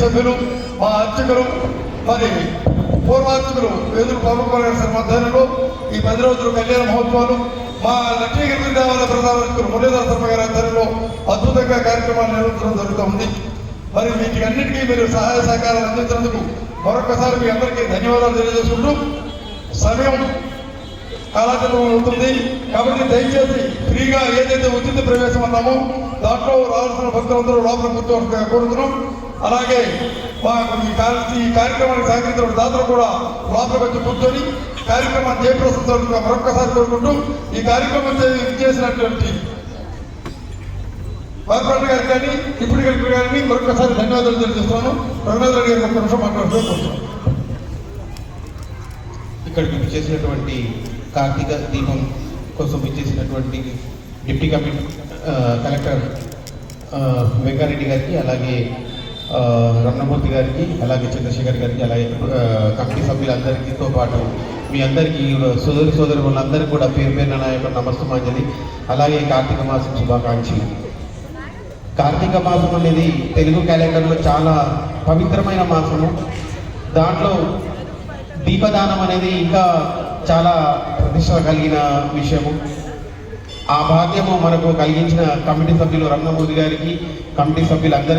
సభ్యులు మా అర్చకులు మరి పూర్వార్చకులు వేదులు పవన్ గారి ఈ పది రోజులు కళ్యాణ మహోత్సవాలు మా లక్ష్మీగిరి దేవాలయ ప్రధాన మురళీధర శర్మ గారి ఆధ్వర్యంలో అద్భుతంగా కార్యక్రమాలు నిర్వహించడం జరుగుతుంది మరి వీటి అన్నింటికీ మీరు సహాయ సహకారాలు అందించినందుకు మరొకసారి మీ అందరికీ ధన్యవాదాలు తెలియజేసుకుంటూ సమయం కాలాతీతం అవుతుంది కాబట్టి దయచేసి ఫ్రీగా ఏదైతే ఉచిత ప్రవేశం అన్నామో దాంట్లో రావాల్సిన భక్తులందరూ లోపల కూర్చోవడం కోరుతున్నాం. అలాగే మాకు ఈ ఈ కార్యక్రమానికి సహకరించిన దాతలు కూడా లోపల వచ్చి కూర్చొని కార్యక్రమాన్ని జయప్రసంగా మరొకసారి కోరుకుంటూ ఈ కార్యక్రమం చేసినటువంటి కార్పొరేటర్ గారికి కానీ ఇప్పుడు గారికి కానీ మరొకసారి ధన్యవాదాలు తెలియజేస్తున్నాను. రఘునాథ్ రెడ్డి గారు ఒక్క నిమిషం మాట్లాడుతూ ఇక్కడికి చేసినటువంటి కార్తీక దీపం కోసం ఇచ్చేసినటువంటి డిప్యూటీ కమిటీ కలెక్టర్ వెంకారెడ్డి గారికి అలాగే రమణమూర్తి గారికి అలాగే చంద్రశేఖర్ గారికి అలాగే కమిటీ సభ్యులందరికీతో పాటు మీ అందరికీ సోదరు సోదరి సోదరి వాళ్ళందరికీ కూడా పేరు పేరున నా యొక్క నమస్తమాంజలి అలాగే కార్తీక మాసం శుభాకాంక్షలు. కార్తీక మాసం అనేది తెలుగు క్యాలెండర్లో చాలా పవిత్రమైన మాసము. దాంట్లో దీపదానం అనేది ఇంకా చాలా ప్రతిష్ట కలిగిన విషయము. ఆ భాగ్యము మనకు కలిగించిన కమిటీ సభ్యులు రమణమూర్తి గారికి కమిటీ సభ్యులందరికీ